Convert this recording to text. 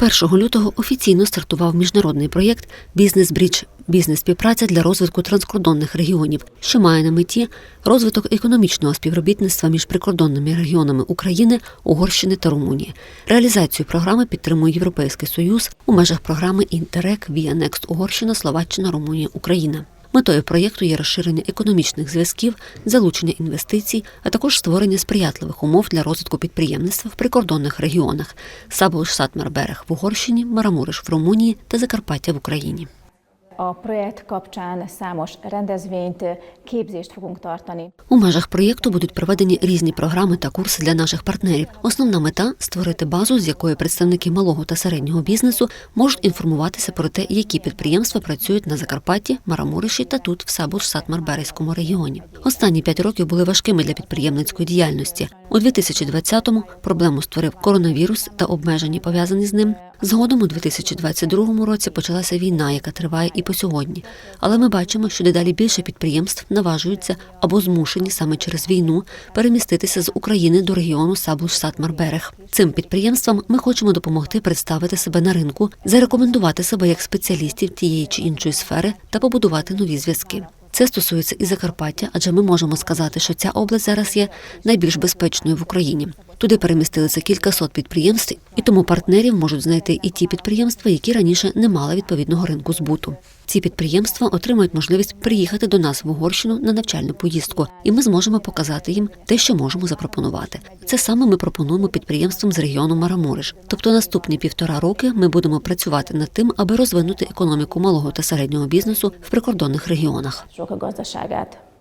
1 лютого офіційно стартував міжнародний проєкт Бізнес Брідж бізнес співпраця для розвитку транскордонних регіонів, що має на меті розвиток економічного співробітництва між прикордонними регіонами України, Угорщини та Румунії. Реалізацію програми підтримує Європейський Союз у межах програми Інтерек Next Угорщина, Словаччина, Румунія, Україна. Метою проєкту є розширення економічних зв'язків, залучення інвестицій, а також створення сприятливих умов для розвитку підприємництва в прикордонних регіонах Саболш Сатмар-Берег в Угорщині, Марамуриш в Румунії та Закарпаття в Україні. A projekt kapcsán számos rendezvényt, képzést fogunk tartani. У межах проєкту будуть проведені різні програми та курси для наших партнерів. Основна мета створити базу, з якої представники малого та середнього бізнесу можуть інформуватися про те, які підприємства працюють на Закарпатті, Марамуриші та тут, в Сабуш-Сатмар-Березькому регіоні. Останні п'ять років були важкими для підприємницької діяльності. У 2020-му проблему створив коронавірус та обмеження пов'язані з ним. Згодом у 2022 році почалася війна, яка триває і по сьогодні. Але ми бачимо, що дедалі більше підприємств наважуються або змушені саме через війну переміститися з України до регіону Саблуш-Сатмар-Берег. Цим підприємствам ми хочемо допомогти представити себе на ринку, зарекомендувати себе як спеціалістів тієї чи іншої сфери та побудувати нові зв'язки. Це стосується і Закарпаття, адже ми можемо сказати, що ця область зараз є найбільш безпечною в Україні. Туди перемістилися кількасот підприємств, і тому партнерів можуть знайти і ті підприємства, які раніше не мали відповідного ринку збуту. Ці підприємства отримають можливість приїхати до нас в Угорщину на навчальну поїздку, і ми зможемо показати їм те, що можемо запропонувати. Це саме ми пропонуємо підприємствам з регіону Марамориш. Тобто наступні півтора роки ми будемо працювати над тим, аби розвинути економіку малого та середнього бізнесу в прикордонних регіонах.